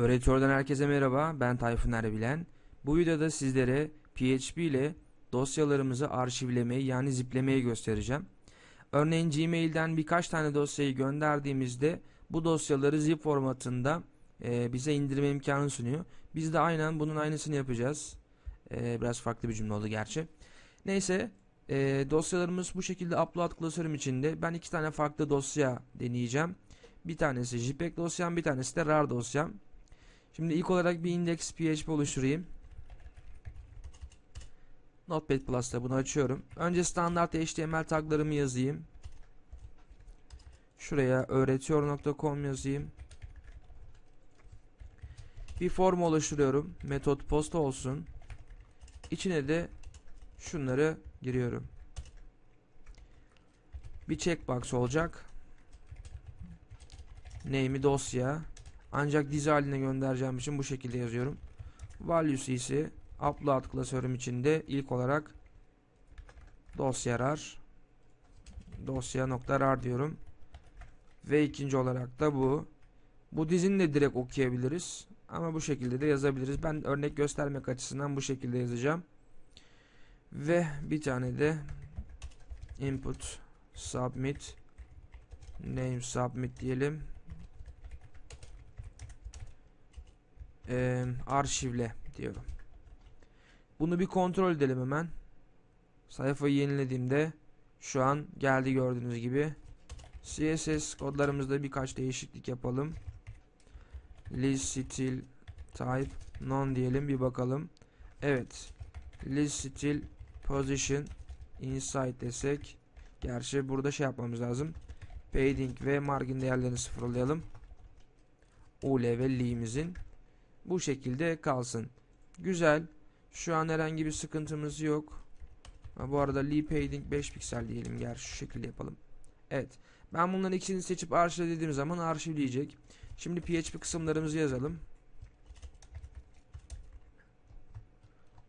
Öğretörden herkese merhaba. Ben Tayfun Erbilen. Bu videoda sizlere PHP ile dosyalarımızı arşivlemeyi yani ziplemeyi göstereceğim. Örneğin Gmail'den birkaç tane dosyayı gönderdiğimizde bu dosyaları zip formatında e, bize indirme imkanı sunuyor. Biz de aynen bunun aynısını yapacağız. E, biraz farklı bir cümle oldu gerçi. Neyse e, dosyalarımız bu şekilde upload klasörüm içinde. Ben iki tane farklı dosya deneyeceğim. Bir tanesi JPEG dosyam, bir tanesi de RAR dosyam. Şimdi ilk olarak bir index PHP oluşturayım. Notepad Plus'ta bunu açıyorum. Önce standart HTML taglarımı yazayım. Şuraya öğretiyor.com yazayım. Bir form oluşturuyorum. Metot post olsun. İçine de şunları giriyorum. Bir checkbox olacak. Name'i dosya. Ancak dizi haline göndereceğim için bu şekilde yazıyorum. Values ise upload klasörüm içinde ilk olarak dosyarar dosya.rar diyorum. Ve ikinci olarak da bu. Bu dizini de direkt okuyabiliriz. Ama bu şekilde de yazabiliriz. Ben örnek göstermek açısından bu şekilde yazacağım. Ve bir tane de input submit name submit diyelim. Ee, arşivle diyorum. Bunu bir kontrol edelim hemen. Sayfayı yenilediğimde şu an geldi gördüğünüz gibi. CSS kodlarımızda birkaç değişiklik yapalım. List stil type none diyelim bir bakalım. Evet. List stil position inside desek gerçi burada şey yapmamız lazım. Padding ve margin değerlerini sıfırlayalım. UL ve L'imizin bu şekilde kalsın. Güzel. Şu an herhangi bir sıkıntımız yok. Bu arada Lee Padding 5 piksel diyelim. Gel şu şekilde yapalım. Evet. Ben bunların ikisini seçip arşiv dediğim zaman arşivleyecek. Şimdi PHP kısımlarımızı yazalım.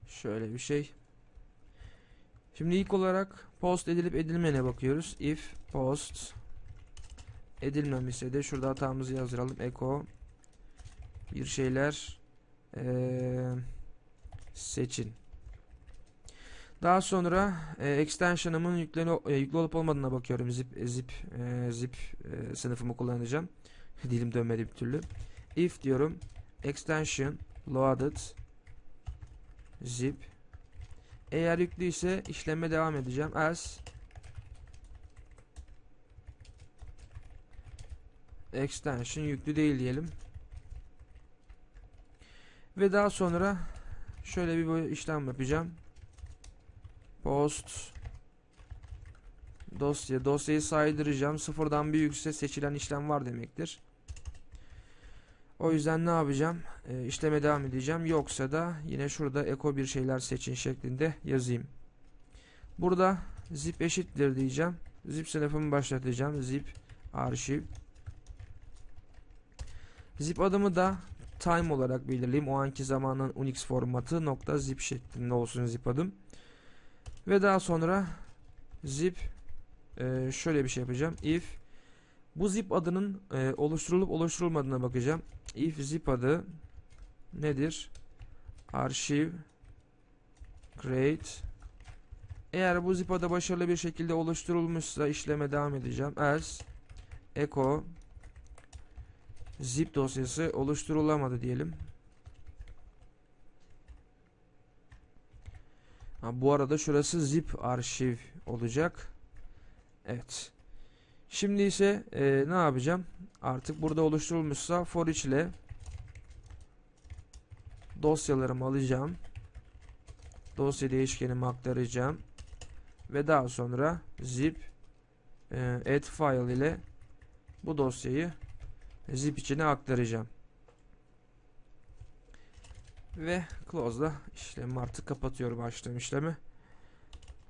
Şöyle bir şey. Şimdi ilk olarak post edilip edilmeyene bakıyoruz. If post edilmemişse de şurada hatamızı yazdıralım. Echo bir şeyler ee, seçin. Daha sonra e, extension'ımın yükleni, e, yüklü olup olmadığına bakıyorum. Zip zip e, zip e, sınıfımı kullanacağım. Dilim dönmedi bir türlü. If diyorum extension loaded zip eğer yüklüyse işleme devam edeceğim. As extension yüklü değil diyelim. Ve daha sonra şöyle bir işlem yapacağım. Post dosya dosyayı saydıracağım. Sıfırdan büyükse seçilen işlem var demektir. O yüzden ne yapacağım? E, işleme devam edeceğim. Yoksa da yine şurada eko bir şeyler seçin şeklinde yazayım. Burada zip eşittir diyeceğim. Zip sınıfımı başlatacağım. Zip arşiv. Zip adımı da time olarak belirleyeyim. O anki zamanın Unix formatı nokta zip şeklinde olsun zip adım. Ve daha sonra zip e, şöyle bir şey yapacağım. If bu zip adının e, oluşturulup oluşturulmadığına bakacağım. If zip adı nedir? Arşiv create eğer bu zip adı başarılı bir şekilde oluşturulmuşsa işleme devam edeceğim. Else echo zip dosyası oluşturulamadı diyelim. Ha, bu arada şurası zip arşiv olacak. Evet. Şimdi ise e, ne yapacağım? Artık burada oluşturulmuşsa for each ile dosyalarımı alacağım. Dosya değişkenimi aktaracağım. Ve daha sonra zip e, add file ile bu dosyayı zip içine aktaracağım. Ve close'la işlemi artık kapatıyorum açtığım işlemi.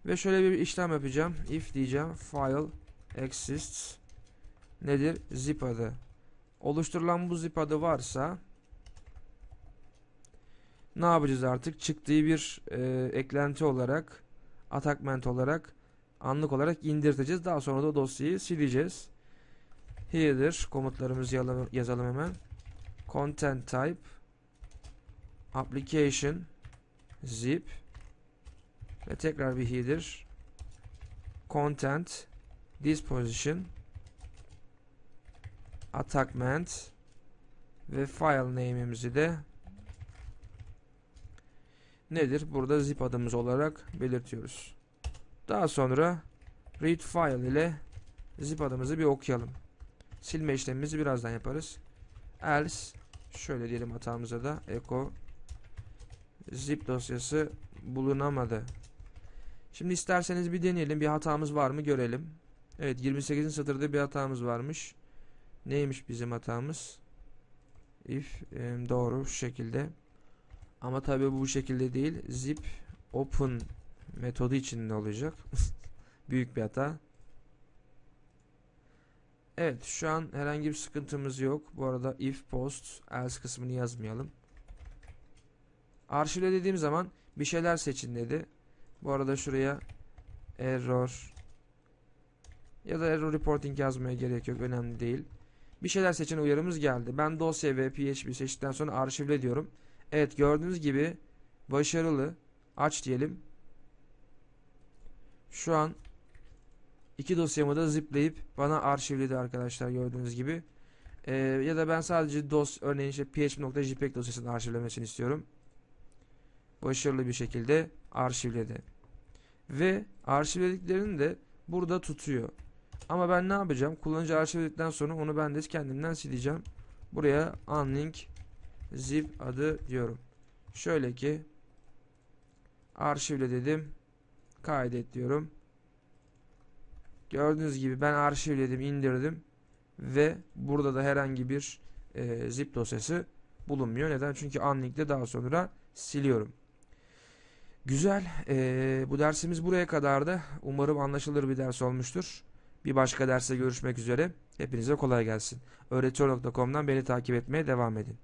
Ve şöyle bir işlem yapacağım. If diyeceğim file exists nedir? Zip adı. Oluşturulan bu zip adı varsa ne yapacağız artık? Çıktığı bir e, eklenti olarak attachment olarak anlık olarak indirteceğiz. Daha sonra da dosyayı sileceğiz. Here'dir. Komutlarımızı yazalım hemen. content type application zip ve tekrar bir header content disposition attachment ve file name'imizi de nedir? Burada zip adımız olarak belirtiyoruz. Daha sonra read file ile zip adımızı bir okuyalım. Silme işlemimizi birazdan yaparız. Else şöyle diyelim hatamıza da echo zip dosyası bulunamadı. Şimdi isterseniz bir deneyelim. Bir hatamız var mı görelim. Evet 28. satırda bir hatamız varmış. Neymiş bizim hatamız? If e, doğru şu şekilde. Ama tabi bu şekilde değil. Zip open metodu içinde olacak. Büyük bir hata. Evet şu an herhangi bir sıkıntımız yok. Bu arada if post else kısmını yazmayalım. Arşivle dediğim zaman bir şeyler seçin dedi. Bu arada şuraya error ya da error reporting yazmaya gerek yok. Önemli değil. Bir şeyler seçin uyarımız geldi. Ben dosya ve php seçtikten sonra arşivle diyorum. Evet gördüğünüz gibi başarılı. Aç diyelim. Şu an iki dosyamı da zipleyip bana arşivledi arkadaşlar gördüğünüz gibi. Ee, ya da ben sadece dos örneğin işte php.jpeg dosyasını arşivlemesini istiyorum. Başarılı bir şekilde arşivledi. Ve arşivlediklerini de burada tutuyor. Ama ben ne yapacağım? Kullanıcı arşivledikten sonra onu ben de kendimden sileceğim. Buraya unlink zip adı diyorum. Şöyle ki arşivle dedim. Kaydet diyorum. Gördüğünüz gibi ben arşivledim, indirdim ve burada da herhangi bir e, zip dosyası bulunmuyor. Neden? Çünkü unlink'te daha sonra siliyorum. Güzel. E, bu dersimiz buraya kadardı. Umarım anlaşılır bir ders olmuştur. Bir başka derste görüşmek üzere. Hepinize kolay gelsin. Öğretiyor.com'dan beni takip etmeye devam edin.